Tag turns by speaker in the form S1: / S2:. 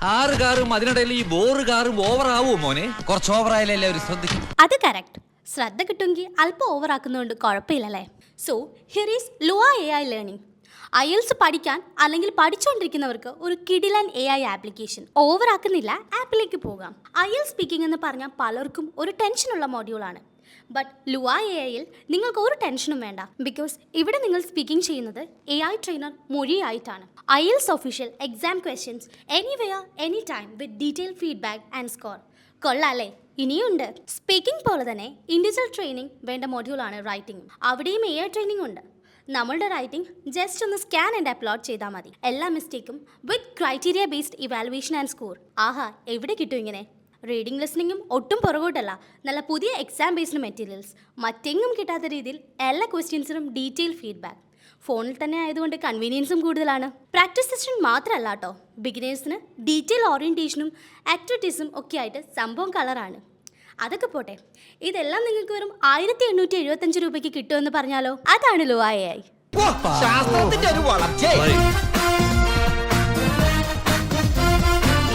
S1: ആറ് കാറും അതിനിടയിൽ ഈ ബോറ് കാറും ഓവർ ആവുമോ മോനെ?
S2: കുറച്ച് ഓവർ ഓവറായാലേ എല്ലാവരും ശ്രദ്ധിക്കും.
S3: അത് കറക്റ്റ് ശ്രദ്ധ കിട്ടുമെങ്കിൽ അല്പം ഓവർ ആക്കുന്നതുകൊണ്ട് കുഴപ്പമില്ലല്ലേ? So here is Luva A I learning IELTS പഠിക്കാൻ അല്ലെങ്കിൽ പഠിച്ചുകൊണ്ടിരിക്കുന്നവർക്ക് ഒരു കിഡിലൻ എ ഐ ആപ്ലിക്കേഷൻ ഓവർ ആക്കുന്നില്ല ആപ്പിലേക്ക് പോകാം. എൽ സ്പീക്കിംഗ് എന്ന് പറഞ്ഞാൽ പലർക്കും ഒരു ടെൻഷനുള്ള മോഡ്യൂളാണ് ബട്ട് ലുവ എ ഐയിൽ നിങ്ങൾക്ക് ഒരു ടെൻഷനും വേണ്ട. ബിക്കോസ് ഇവിടെ നിങ്ങൾ സ്പീക്കിംഗ് ചെയ്യുന്നത് A I trainer മൊഴിയായിട്ടാണ്. IELTS official exam questions anywhere any time with detail feedback and score കൊള്ളാല്ലേ? ഇനിയുണ്ട്. സ്പീക്കിംഗ് പോലെ തന്നെ ഇൻഡിവിജ്വൽ ട്രെയിനിങ് വേണ്ട മൊഡ്യൂളാണ് റൈറ്റിംഗ് അവിടെയും എ ഐ ട്രെയിനിങ് ഉണ്ട്. നമ്മളുടെ റൈറ്റിംഗ് ജസ്റ്റ് ഒന്ന് സ്കാൻ ആൻഡ് അപ്ലോഡ് ചെയ്താൽ മതി. എല്ലാ മിസ്റ്റേക്കും with criteria based evaluation and score ആഹാ എവിടെ കിട്ടും ഇങ്ങനെ? റീഡിംഗ് ലിസ്ണിങ്ങും ഒട്ടും പുറകോട്ടല്ല. നല്ല പുതിയ എക്സാം ബേസ്ഡ് മെറ്റീരിയൽസ് മറ്റെങ്ങും കിട്ടാത്ത രീതിയിൽ എല്ലാ ക്വസ്റ്റ്യൻസിനും ഡീറ്റെയിൽ ഫീഡ്ബാക്ക് ഫോണിൽ തന്നെ ആയതുകൊണ്ട് കൺവീനിയൻസും കൂടുതലാണ്. പ്രാക്ടീസ് സെഷൻ മാത്രമല്ല കേട്ടോ ബിഗിനേഴ്സിന് ഡീറ്റെയിൽ ഓറിയന്റേഷനും ആക്ടിവിറ്റീസും ഒക്കെ ആയിട്ട് സംഭവം കളറാണ് അതൊക്കെ പോട്ടെ. ഇതെല്ലാം നിങ്ങൾക്ക് വെറും ആയിരത്തി എണ്ണൂറ്റി എഴുപത്തഞ്ച് രൂപയ്ക്ക് കിട്ടുമെന്ന് പറഞ്ഞാലോ? അതാണ് ലോ ആയി
S1: ശാസ്ത്രത്തിന്റെ ഒരു വളർച്ച